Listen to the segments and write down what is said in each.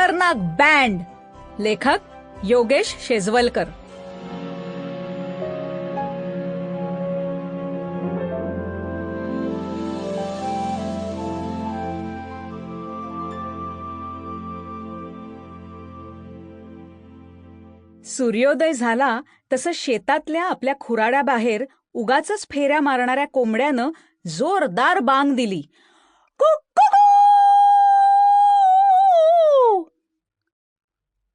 खतरनाक बँड. लेखक योगेश शेजवलकर. सूर्योदय झाला तसं शेतातल्या आपल्या खुराड्याबाहेर उगाच फेऱ्या मारणाऱ्या कोंबड्यानं जोरदार बांग दिली.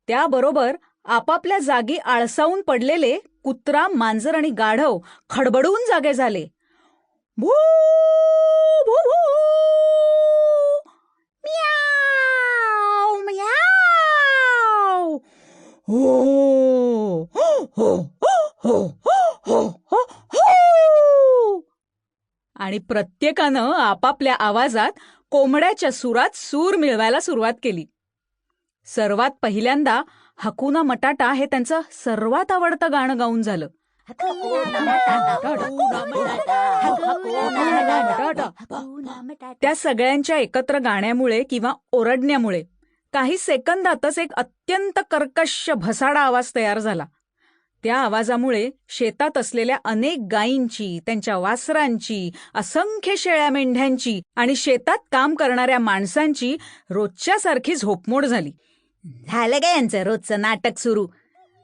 त्याबरोबर आपापल्या जागी आळसावून पडलेले कुत्रा मांजर आणि गाढव खडबडून जागे झाले. भू भू भू म्याव म्याव. हो हो, हो हो हो हो हो हो हो. आणि प्रत्येकानं आपापल्या आवाजात कोंबड्याच्या सुरात सूर मिळवायला सुरुवात केली. सर्वात पहिल्यांदा हकुना मटाटा हे त्यांचं सर्वात आवडतं गाणं गाऊन झालं. त्या सगळ्यांच्या एकत्र गाण्यामुळे किंवा ओरडण्यामुळे काही सेकंदातच एक अत्यंत कर्कश भसाडा आवाज तयार झाला. त्या आवाजामुळे शेतात असलेल्या अनेक गायींची त्यांच्या वासरांची असंख्य शेळ्या मेंढ्यांची आणि शेतात काम करणाऱ्या माणसांची रोजच्यासारखी झोपमोड झाली. झालं काय यांचं रोजचं नाटक सुरू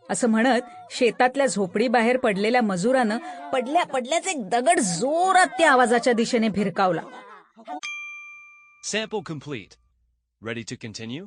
असं म्हणत शेतातल्या झोपडी बाहेर पडलेल्या मजुरानं पडल्या पडल्याच एक दगड जोरात त्या आवाजाच्या दिशेने भिरकावला Sample complete. Ready to continue?